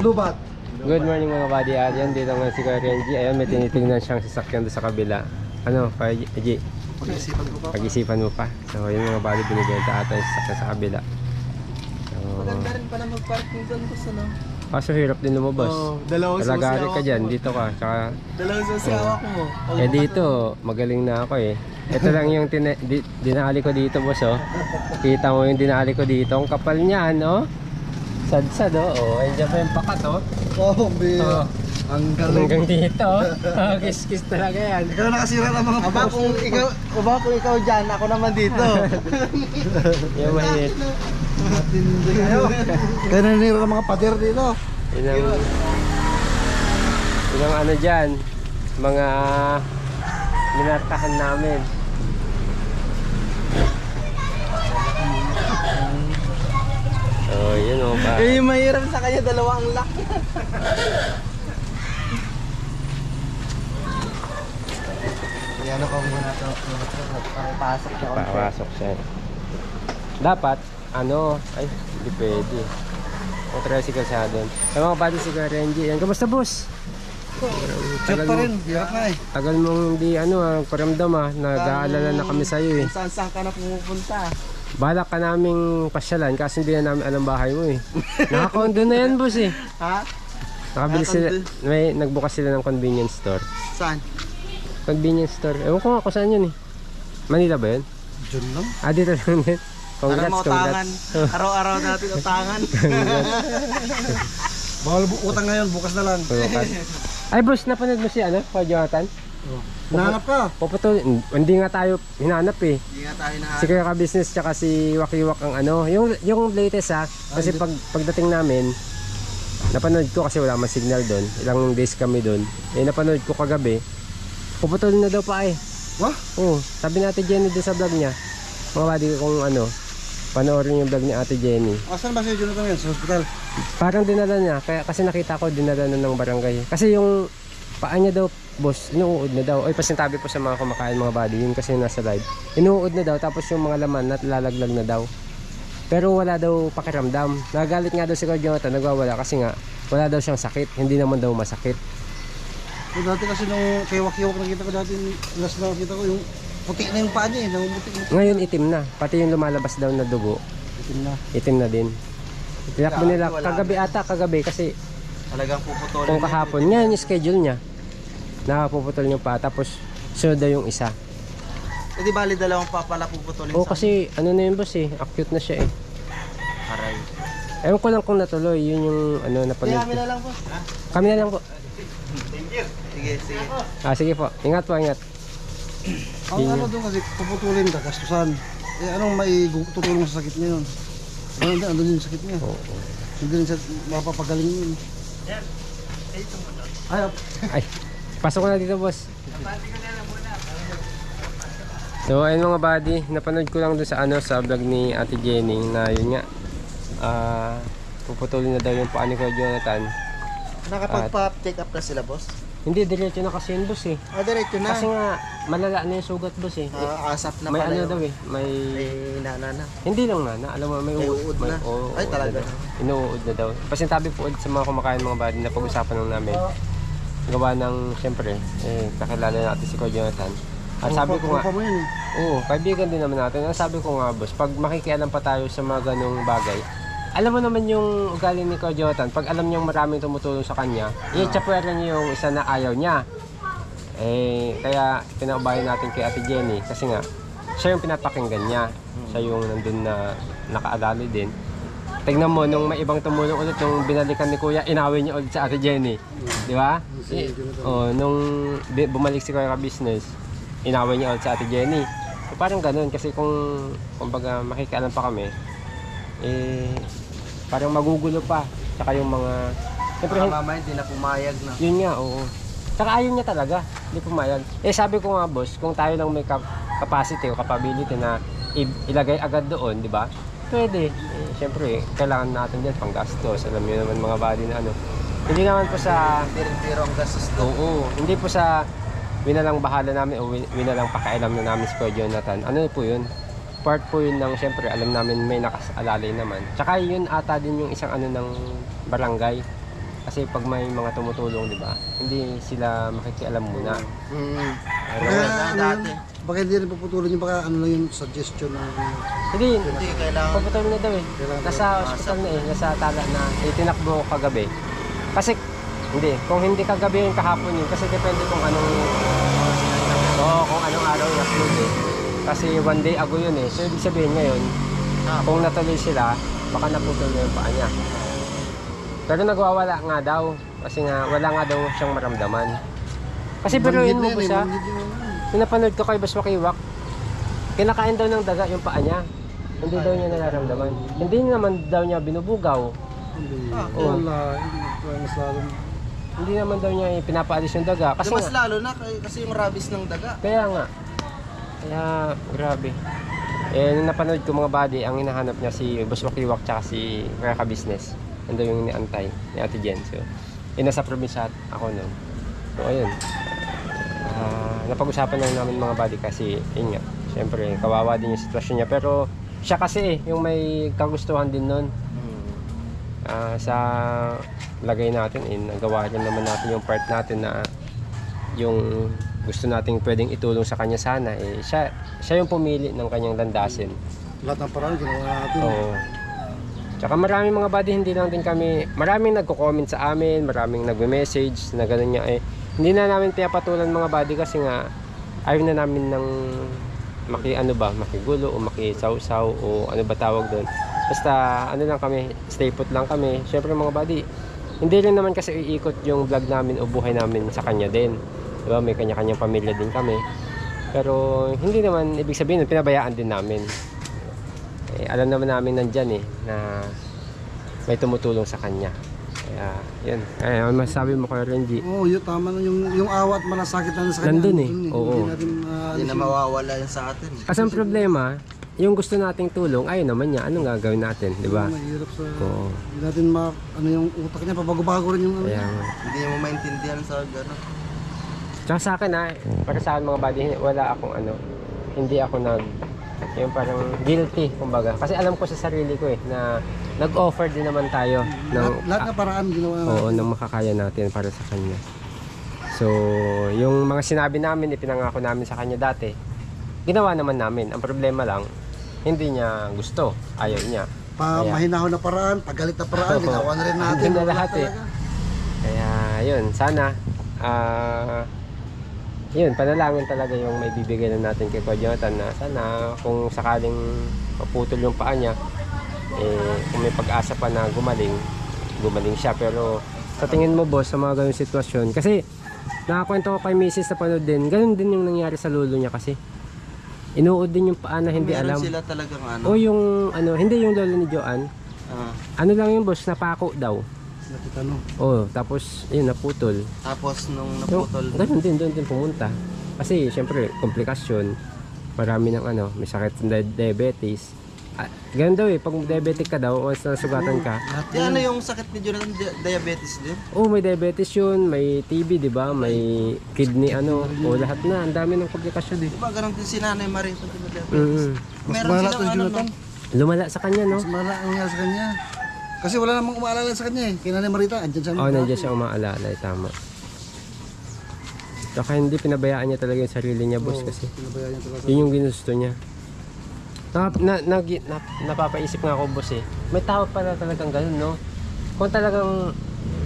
Lubat. Good morning mga buddy. Ayan, dito nga si Kuya Renji. Ayan, may tinitingnan siyang sasakyan doon sa kabila. Ano, Kuya G? Pag-isipan ko pa. Pag-isipan mo pa. So, yun mga buddy, binibenta ata yung sasakyan sa kabila. So, Maganda rin pala mag-parking doon boss ano. kaso hirap din lumabas. Oo, dalawang Kalagari susi ka ako. dyan, dito ka. Tsaka, Dalawang sasawak mo. eh dito, magaling na ako eh. Ito lang yung tina- di- dinali ko dito, boss, oh. Kita mo yung dinali ko dito. Ang kapal niya, no? Sad-sad, oh. oh. Ayun pa yung pakat, oh. Oh, Oo. Ang galing. Hanggang dito, oh. Kiss-kiss talaga yan. Ikaw nakasira ng mga Aba kung ikaw, aba kung ikaw dyan, ako naman dito. Yung mahit. Matindi kayo. Kaya nanira ng mga pader dito. Yun ang, ano dyan, mga minarkahan namin. Oh, yun oh, ba? Eh, mahirap sa kanya, dalawang lock. Yan ako muna ito. Pakipasok ako. Papasok siya. Dapat, ano, ay, hindi pwede. Ang tricycle siya doon. Yung mga body si Kuya Renji. Yan, kamusta boss? Chat pa rin. Hirap na eh. Tagal mong hindi, ano, ah, paramdam ah. Nag-aalala na kami sa'yo eh. Kung saan saan ka na pumupunta. Balak ka naming pasyalan kasi hindi na namin alam bahay mo eh. Nakakondo na yan boss eh. Ha? Nakabili sila, may nagbukas sila ng convenience store. Saan? Convenience store. Ewan ko nga kung saan yun eh. Manila ba yun? Diyan lang. Ah, dito lang. Para Congrats, mautangan. congrats. Araw-araw natin utangan. Bawal bu- utang ngayon, bukas na lang. Bukas. Ay boss, napanood mo si ano, Kuya Jonathan? Nahanap ka. Puputol, hindi nga tayo hinanap eh. Hindi nga tayo na... Si Kuya Ka-Business tsaka si Wakiwak ang ano, yung, yung latest ha, kasi pag, pagdating namin, napanood ko kasi wala man signal doon, ilang days kami doon, eh napanood ko kagabi, puputol na daw pa eh. Wah? Oo, sabi ni Ate Jenny doon sa vlog niya, mga ko kung ano, panoorin yung vlog ni Ate Jenny. Asan ba si Jonathan ngayon? Sa hospital? Parang dinala niya, kaya, kasi nakita ko dinala na ng barangay. Kasi yung paa niya daw, boss, inuud na daw. Ay, pasintabi po sa mga kumakain mga body, yun kasi nasa live. Inuud na daw, tapos yung mga laman nalalaglag na daw. Pero wala daw pakiramdam. Nagalit nga daw si Kuya Jonathan, nagwawala kasi nga wala daw siyang sakit, hindi naman daw masakit. So, dati kasi nung kay Wakiwak nakita ko dati, last na nakita ko yung puti na yung paa niya eh. Namumuti. Ngayon itim na, pati yung lumalabas daw na dugo, Itim na. itim na din. Tinakbo nila kagabi ata, kagabi kasi Talagang puputulin. kung kahapon, ngayon yung schedule niya. Nakapuputol yung pa, tapos sunod daw yung isa. Eh di bali dalawang pa pala puputulin Oo kasi ano na yun boss eh, acute na siya eh. Aray. Ewan ko lang kung natuloy, yun yung ano Hindi napanood kami na lang po. Kami na lang po. Sige, sige. Ah, sige po. Ingat po, ingat. Ang ano doon kasi puputulin ka, gastusan. Eh anong may tutulong sa sakit niya yun? Ano din, ano din yung sakit niya? Oo. Hindi rin siya mapapagaling yun. Ay. Ay, pasok ko na dito boss. So ayun mga buddy, napanood ko lang doon sa ano sa vlog ni Ate Jenny na yun nga. Ah, puputulin na daw yung paa ni Kuya Jonathan. Nakapagpa-check up na sila, boss? Hindi, diretso na kasi yun boss eh. Ah, diretso na. Kasi nga, malala na yung sugat boss eh. Ah, asap na may pala ano yun. daw eh, may... May nana na. Hindi lang na, na alam mo, may, May uod, may, na. oo, Ay, talaga. na daw. Inuud na daw. Pasintabi po sa mga kumakain mga buddy na pag-usapan lang namin. Gawa ng, syempre, eh, kakilala natin si Kuya Jonathan. At sabi ko nga, Tropa mo yun eh. oo, kaibigan din naman natin. Ang sabi ko nga, boss, pag makikialam pa tayo sa mga ganong bagay, alam mo naman yung ugali ni Kuya Jonathan, pag alam niyang maraming tumutulong sa kanya, i-chapwera niya yung isa na ayaw niya. Eh, kaya pinaubayan natin kay Ate Jenny kasi nga, siya yung pinapakinggan niya. Siya yung nandun na nakaalali din. Tingnan mo, nung may ibang tumulong ulit, nung binalikan ni Kuya, inaway niya ulit sa Ate Jenny. Di ba? Eh, oh, nung bi- bumalik si Kuya Business, inaway niya ulit sa Ate Jenny. So, parang ganun, kasi kung, kumbaga, makikialam pa kami, eh, parang magugulo pa. Tsaka yung mga, siyempre, Baka mamaya hindi na pumayag na. yun nga, oo. Saka ayaw niya talaga. Hindi pumayag. Eh sabi ko nga boss, kung tayo lang may cap- capacity o capability na i- ilagay agad doon, di ba? Pwede. Eh, Siyempre, kailangan natin dyan panggastos. Alam niyo naman mga body na ano. Hindi naman po sa, Pero ang gastos doon. oo, hindi po sa winalang bahala namin o win- winalang pakailam na namin si Kuya Jonathan. Ano po yun? Part po yun ng, siyempre, alam namin may nakasalalay naman. Tsaka yun ata din yung isang ano ng barangay Kasi pag may mga tumutulong, di ba? Hindi sila makikialam muna. Mm. Ano dati. Yun, baka hindi rin puputulin yung baka ano lang yung suggestion ng hindi, Hindi, kailangan. Papatol na daw eh. Nasa hospital na eh, nasa tala na itinakbo kagabi. Kasi, hindi, kung hindi kagabi yun, kahapon yun. Kasi depende kung anong, oo, kung anong araw yung upload eh. Kasi one day ago yun eh. So, ibig sabihin ngayon, Ah, kung natuloy sila, baka naputol na yung paa niya. Pero nagwawala nga daw. Kasi nga, wala nga daw siyang maramdaman. Kasi biruin mo ba siya? Pinapanood ko kay Bas Wakiwak, kinakain daw ng daga yung paa niya. Hindi daw niya nararamdaman. Hindi naman daw niya binubugaw. Ah, oo. Wala, mas lalo. Hindi naman daw niya pinapaalis yung daga. Kasi Kasi mas nga, lalo na kay- kasi yung rabies ng daga. kaya nga. Kaya, grabe. Eh, nung napanood ko mga body, ang hinahanap niya si Boss Wakiwak tsaka si Kaka Business. Nandun yung niantay ni Ate Jen. So, yun nasa probinsya at ako nun. So, ayun. Ah, napag-usapan lang namin mga body kasi, yun nga, syempre, kawawa din yung sitwasyon niya. Pero, siya kasi eh, yung may kagustuhan din nun. Ah, sa lagay natin, eh, nagawa rin naman natin yung part natin na yung gusto nating pwedeng itulong sa kanya sana, eh, siya, siya yung pumili ng kanyang landasin. Lahat ng paraan ginawa natin. Oo. Tsaka maraming mga buddy, hindi lang din kami, maraming nagko-comment sa amin, maraming nagme-message na gano'n niya eh. Hindi na namin pinapatulan mga buddy kasi nga ayaw na namin ng maki ano ba, makigulo o makisawsaw o ano ba tawag doon. Basta ano lang kami, stay put lang kami. Syempre mga buddy, hindi rin naman kasi iikot yung vlog namin o buhay namin sa kanya din. Diba? May kanya-kanyang pamilya din kami. Pero hindi naman ibig sabihin pinabayaan din namin eh, alam naman namin nandyan eh na may tumutulong sa kanya kaya yun eh, ano masasabi mo kay Renji Oo, yun, tama na yung, yung awa at malasakit na sa kanya. Nandun eh, Nandun oo. Hindi natin, Hindi na mawawala yan sa atin. kasi ang problema yung gusto nating tulong ayun naman niya anong gagawin natin di ba Mahirap sa... oo Hindi natin ma... Ano yung utak niya, pabago-bago rin yung ano. kaya niya. Hindi mo maintindihan sa gano'n. Tsaka sa akin ah, para sa akin mga buddy, wala akong ano, hindi ako nag, yung parang guilty, kumbaga. Kasi alam ko sa sarili ko eh, na nag-offer din naman tayo ng, Lahat, lahat ng paraan ginawa natin. Oo, ng makakaya natin para sa kanya. So, yung mga sinabi namin, ipinangako namin sa kanya dati, ginawa naman namin. Ang problema lang, hindi niya gusto, ayaw niya. Pa, Kaya- mahinahon na paraan, pagalit na paraan, Oo. ginawa na rin natin. Andun na lahat eh. Kaya, yun, sana, ah, yun, panalangin talaga yung may bibigay na natin kay Kuya Jonathan na sana kung sakaling maputol yung paa niya, eh, kung may pag-asa pa na gumaling, gumaling siya. Pero sa tingin mo boss, sa mga ganung sitwasyon, kasi nakakwento ko kay Mrs. sa panood din, ganun din yung nangyari sa lolo niya kasi. Inuod din yung paa na hindi Meron alam. sila talagang ano. O yung, ano, hindi yung lolo ni Joanne, ah, ano lang yung boss, napako daw. Natitano. Oh, tapos yun naputol. tapos nung So, naputol, ganun din, doon din pumunta. Kasi, syempre, komplikasyon. Marami ng ano, may sakit ng di- diabetes. Ah, ganun daw eh, pag diabetic ka daw, once na sugatan ka, Di ano yung sakit ni Jonathan, Di- diabetes din? oh, may diabetes yun, may TB, di ba? May kidney, ano, o lahat na. Ang dami ng komplikasyon eh. Di ba ganun din si Nanay Marita din na diabetes? Mm. Mas Meron malala silang to, ano, Jonathan. no? Lumala sa kanya, no? Mas malala ang nangyari sa kanya. Kasi wala namang umaalala sa kanya eh. Kaya Nanay Marita, andyan siya. Oh, nandiyan siya umaalala, eh, tama. Saka hindi pinabayaan niya talaga yung sarili niya, boss, kasi. Pinabayaan niya talaga. Yun yung ginusto niya. Na, na, na, na, napapaisip nga ako boss eh. May tao pala talagang ganun no. Kung talagang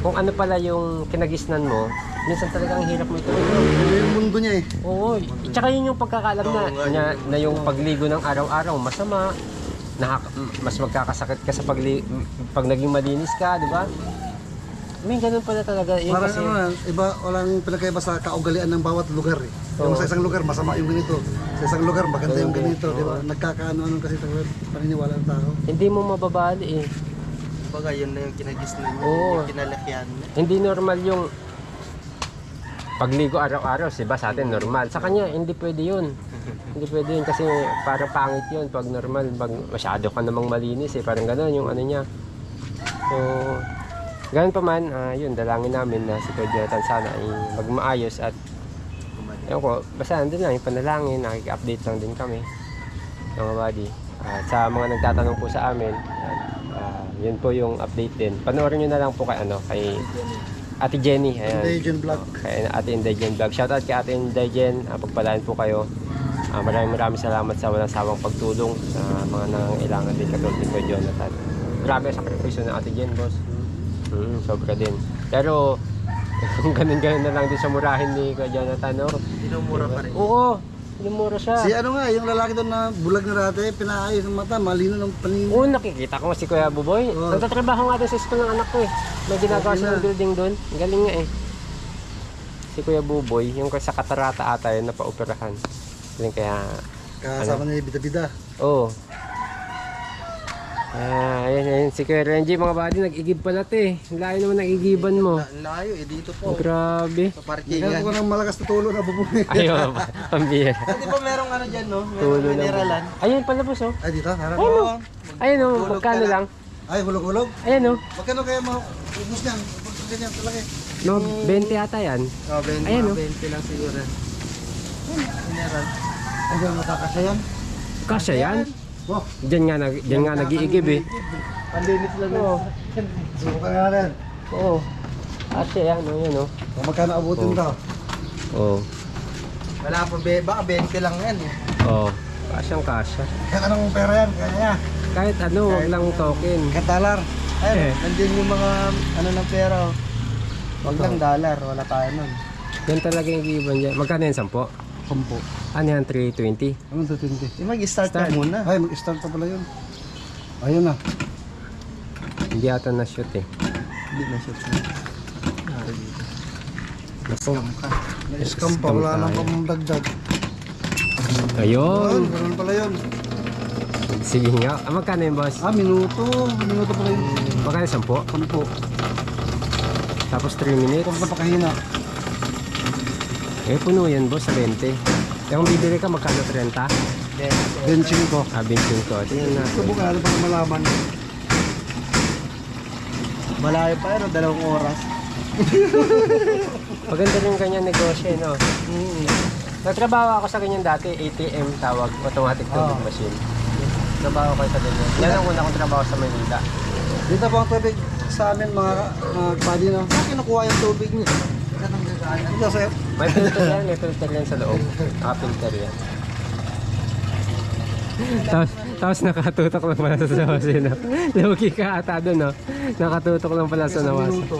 kung ano pala yung kinagisnan mo, minsan talagang hirap mo ito. Yun yung mundo niya eh. Oo, tsaka yun yung pagkakaalam na, Oo na, na yung pagligo ng araw-araw masama. Nakaka, mas magkakasakit ka sa pagli, pag naging malinis ka, di ba? May ganun pala talaga. Yun Parang kasi, ano na, iba, walang pinagkaiba sa kaugalian ng bawat lugar eh. Yung Oo. sa isang lugar, masama yung ganito. Sa isang lugar, maganda yung ganito. Di ba? Nagkakaano-ano kasi talaga paniniwala ng tao. hindi mo mababali eh. Baga yun na yung kinagisnan niya, Oo. yung kinalakyan niya. hindi normal yung pagligo araw-araw, di ba? Sa atin normal. Sa kanya, hindi pwede yun. Hindi pwede yun kasi parang pangit yun pag normal. Pag masyado ka namang malinis eh. Parang gano'n yung ano niya. So, ganun pa man, ah, yun, dalangin namin na si Jonathan sana ay magmaayos at Ewan ko, basta nandun lang yung panalangin, nakik-update lang din kami mga buddy. At sa mga nagtatanong po sa amin, at, ah, yun po yung update din. Panoorin nyo na lang po kay, ano, kay Ate Jenny. Ayan. Legend Vlog. Kay Ate Indigen Vlog. Shoutout kay Ate Indigen. Uh, pagpalaan po kayo. Ah, maraming maraming salamat sa walang sawang pagtulong sa mga nangangailangan din katulad ni Kuya Jonathan. Grabe ang sakripisyo ng Ate Jen, boss. Mm, sobra din. Pero, kung ganun-ganun na lang din sa murahin ni Kuya Jonathan, no? Inumura pa rin. Oo, lumura siya. Si ano nga, yung lalaki doon na bulag na dati, pinaayos ng mata, malino ng paningin. Oo, nakikita ko si Kuya Buboy. Oo. Nagtatrabaho nga doon sa school ng anak ko eh. May ginagawa Okay siya ng building doon. Galing nga eh. Si Kuya Buboy, yung sa katarata ata yun, napaoperahan. Galing kaya, Kasama niya yung bida-bida. oo. Ah, ayan, ayan. Si Kuya Renji, mga buddy, nag-igib pala te. Ang layo naman ng igiban mo. La- Layo eh, dito po. Grabe. Sa Kaya ko parkingan. ng malakas na tulo na bubuni. Ayaw, pambira. Di ba merong ano dyan, no? Tulo Merong lang. mineralan. Ayun pala boss oh. Ay, dito, harap. Ayun oh. Oo. Ayun oh, Hulog magkano ka lang? Ay, hulog-hulog. Ayun oh. Magkano kaya mo? Ubus niyan. Ganyan, talaga eh. No, 20 ata yan. Oh, 20, Ayan, oh. 20 lang siguro. Mineral. Ay, diyan matakasya yan. Kasya yan. Diyan nga, nag, diyan nga nag-iigib eh. Panlinis lang. Oo. Subukan nga rin. Oo. Kasya yan, oh, yan oh. Kung magkano abutin Oh. daw. Oo. Wala pa, be, baka 20 lang yan eh. Oo. Kasyang kasya. Kaya anong pera yan? Kaya niya. Kahit ano, wag lang token. Kaya dollar. Ayun, Eh. nandiyan yung mga ano ng pera. oh. Wag lang dollar, wala tayo nun. Yan talaga yung iban dyan. Magkano yan, 10? Sampo. Ano yan, 320? Anong 220? Yung mag-start Start. ka muna. Ay, mag-start pa pala yun. Ayun na. Hindi ata na-shoot eh. Hindi na siya. Naku. Na-scam pa. Wala nang pamdagdag. Ayun. Ayun, ganun pala yun. Sige nga. Ah, magkano yun, boss? Ah, minuto. Minuto pala yun. Magkano 10? Sampo. Tapos 3 minutes. Kung napakahina. Eh, puno yan, boss, sa 20. Kaya kung bibili ka, magkano 30? Benching ko. Ah, 25 ko. Tingnan natin. Subukan para malaman. Malayo pa yun, dalawang oras. Maganda rin kanyang negosyo, eh, no? Nagtrabaho ako sa ganyan dati, ATM tawag, automatic tubig Ah. machine. Trabaho ko sa ganyan. Yan ang una kong trabaho sa Manila. Dito po ang tubig sa amin mga mga kapadi no. Saan kinukuha yung tubig niya? Ito sir. May filter yan, may filter yan sa loob. Naka-filter yan. tapos, tapos nakatutok lang pala sa nawasin. No? Lugi ka ata doon, no? Nakatutok lang pala sa minuto.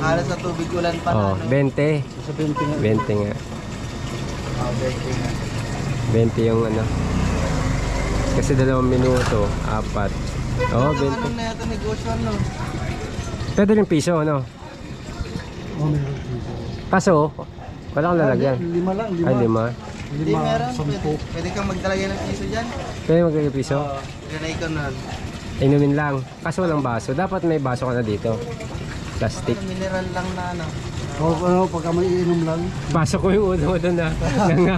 Alas sa tubig ulan pa Oh, na. ano? 20. Sa 20 nga. 20 nga. Oh, 20 nga. 20 yung ano. Kasi dalawang minuto, apat. Oh, Ang 20. ano na yata negosyo, ano? Pwede rin piso, no? Oh, meron. Kaso, wala kang lalagyan. Ah, Lima lang, lima. Ay, lima. Hindi Lima, meron. sampu. Pwede, pwede kang magdalagay ng piso dyan. Pwede magkagay piso. Oo. Ganay ka nun. Inumin lang. Kaso walang baso. Dapat may baso ka na dito. Plastic. Ano, mineral lang na ano. O ano, pagka may iinom lang. Baso ko yung ulo mo doon na. Nga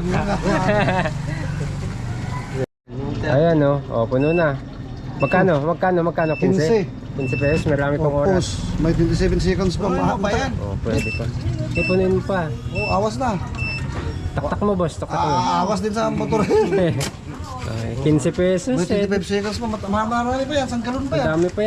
Ayan no. O, puno na. Magkano? Magkano? Magkano? 15? 15 pesos. Marami pang oras. Pause. May 27 seconds pa. Ano Maha- ba yan? O, pwede pa. Punuin mo pa. Oh, awas na. Taktak mo, boss. Taktak mo. Ah, awas din sa motor. Okay, 15 pesos. May Eh. 25 seconds pa. Mat- Marami pa yan. Sang galon pa yan. Madami pa